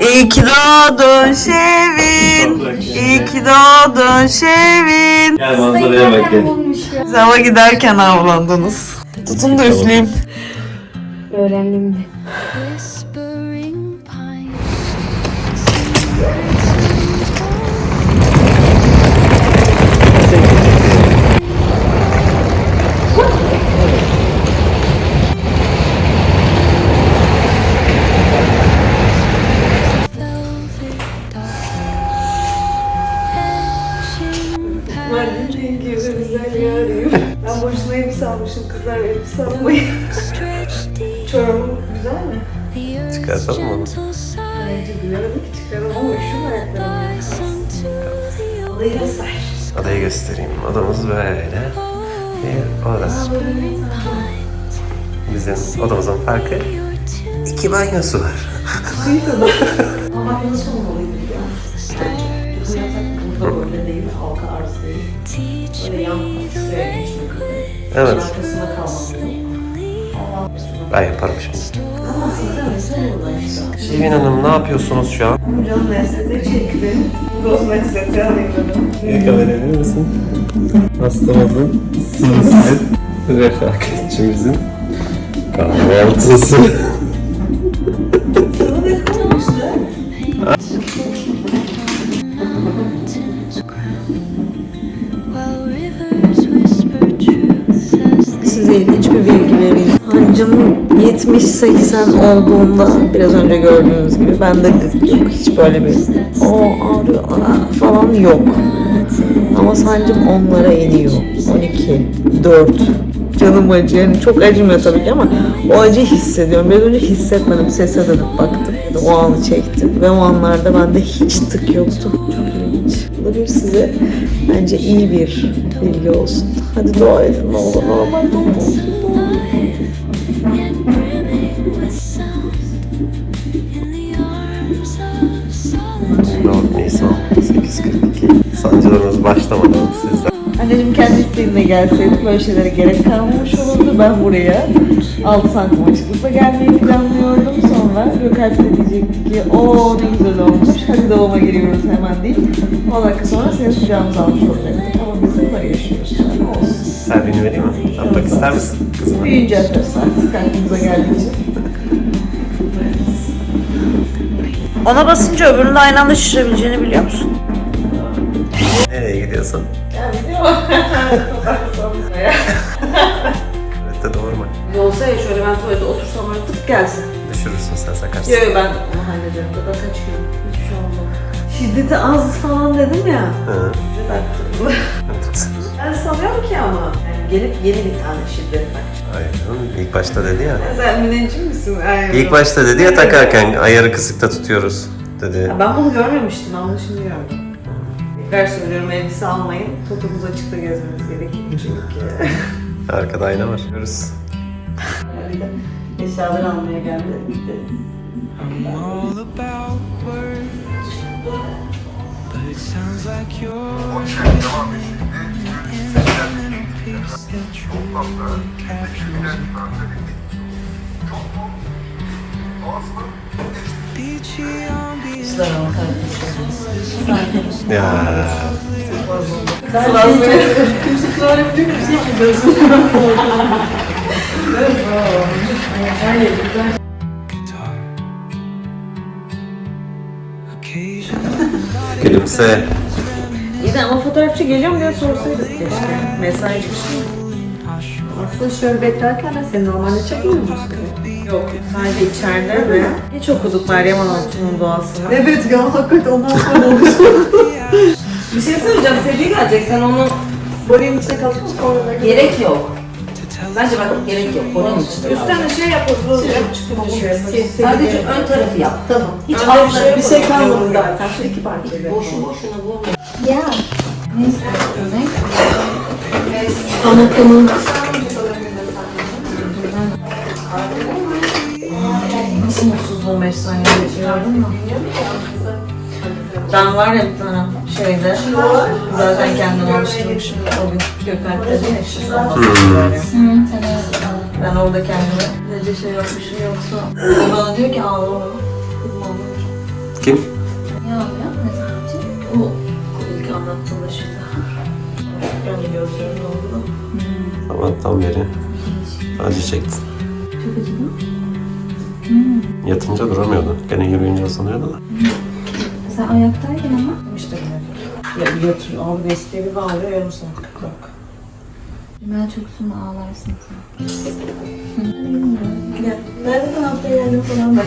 İyi ki doğdun Şevin. İyi ki doğdun Şevin. Gel manzaraya bak gel. Siz hava giderken avlandınız. Tutun da üfleyeyim. Öğrendim de. Elbise almışım kızlar elbise almayı. Çorabım güzel mi? Çıkartalım mı onu? sigh. Bilemedim ki çıkarım ama üşüm ayaklarım. Odayı göster. Odayı göstereyim. Odamız böyle. Bir oda. Bizim odamızın farkı iki banyosu var. Ama nasıl Evet. Arkasında. Ben yaparım şimdi. Şevin Hanım ne yapıyorsunuz şu an? Canım NST çekti. Dost NST alayım dedim. Kamera verir misin? Hastamızın sinsi refakatçimizin kahvaltısı. Sana ne kalmıştı? 70-80 olduğunda biraz önce gördüğünüz gibi bende gık yok. Hiç böyle bir o ağrıyor falan yok. Ama sancım onlara iniyor. 12, 4. Canım acıyor. Yani çok acımıyor tabii ki ama o acıyı hissediyorum. Biraz önce hissetmedim. Sese dönüp baktım. O anı çektim. Ve o anlarda bende hiç tık yoktu. Çok ilginç. Bu bir size bence iyi bir bilgi olsun. Hadi dua edin ne olur normal olsun. 14 Nisan 8.42 Sancılarımız başlamadan sizden. Anneciğim kendi isteğinle gelseydik böyle şeylere gerek kalmamış olurdu. Ben buraya 6 santim açıklıkla gelmeyi planlıyordum. Sonra Gökalp de diyecekti ki o ne güzel olmuş hadi doğuma giriyoruz hemen deyip 10 dakika sonra senin kucağımıza almış olacaktık. Ama biz burada yaşıyoruz. Yani olsun. Sen beni vereyim mi? Tatmak ister misin? Büyüyünce atarsan sıkıntımıza geldiğince. Ona basınca öbürünü de aynı anda şişirebileceğini biliyor musun? Nereye gidiyorsun? Ya biliyor musun? Tuvalette doğurma. Olsa ya şöyle ben tuvalete otursam öyle tık gelse. Düşürürsün sen sakarsın. Yok yok ben onu hallederim. Kadar kaç kilo? Hiçbir şey olmaz. Şiddeti az falan dedim ya. Hı. Arttırdı. ben sanıyorum ki ama. Yani gelip yeni bir tane şiddet canım, ilk başta dedi ya. Sen müneccim misin? Aynen. İlk başta dedi ya takarken ayarı kısıkta tutuyoruz dedi. Ya ben bunu görmemiştim. Şimdi gördüm. Tekrar söylüyorum elbise almayın. Totumuz açıkta gezmemiz gerekir çünkü. Arkada ayna var. De eşyaları almaya geldi. all about a piece that truly captures Beachy on being Ya. Gülümse. İyi de ama fotoğrafçı geliyor mu diye sorsaydık keşke. Mesaj Aslında şöyle beklerken de seni normalde çekmiyor musun? Yok, sadece içeride ve hiç okuduk Meryem Anadolu'nun doğasını. Evet ya, hakikaten ondan sonra oldu. Bir şey söyleyeceğim, sevdiği gelecek. Sen onu borenin içine kalıp sonra Gerek yok. Bence bak gerek yok. Onun için. Üstten de şey yapıyoruz, hızlıca Sadece ön tarafı yap. Tamam. Hiç alt şey tarafı bir şey kalmadı zaten. Şu iki parçayla. Boşu boşuna vurma. Anatomum. Nasıl mutsuzluğum efsane gördün mü? Ben var ya bir tane şeyde. Zaten kendim alıştırmışım. O gün Gökalp'te de sen böyle. Ben orada kendime nece şey yapmışım yoksa. O bana diyor ki ağlama. Kim? Ne oluyor? Ne zaman için? O ilk anlattığında şimdi. Yani gözlerim doldu. Sabahtan beri acı çekti. Çok acıdı mı? Yatınca duramıyordu. Gene yürüyünce ısınıyordu da. Sen ayaktaydın ama. İşte böyle. Ya yatır, isteği bir bağırıyor yarım saat 40 dakika. Ben çok sonra ağlarsın sen. Gel. Nereden hafta geldim falan bak.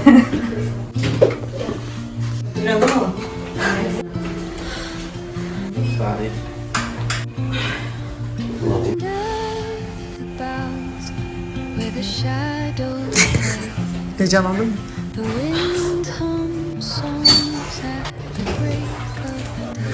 The shadows play. Heyecanlandın mı?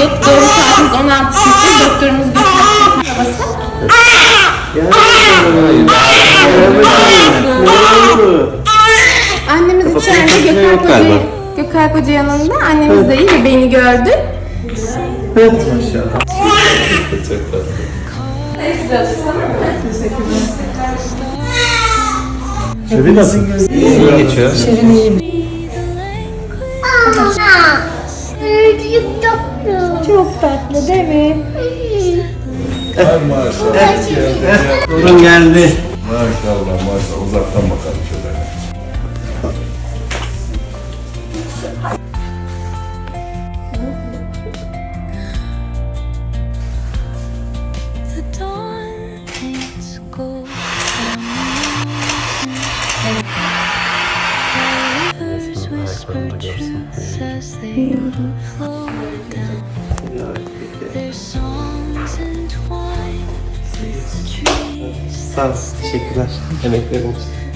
Bulut, doğum saatimiz 16.40. Doktorumuz Gökhan babası. Annemiz içeride Gökalp Hoca. Gökalp Hoca yanında. Annemiz de iyi bebeğini gördü. Şevi nasıl? İyi geçiyor. Çok tatlı değil mi? Torun geldi. Maşallah maşallah uzaktan bakalım şöyle. The dawn Sağ ol. Teşekkürler. Emeklerin için.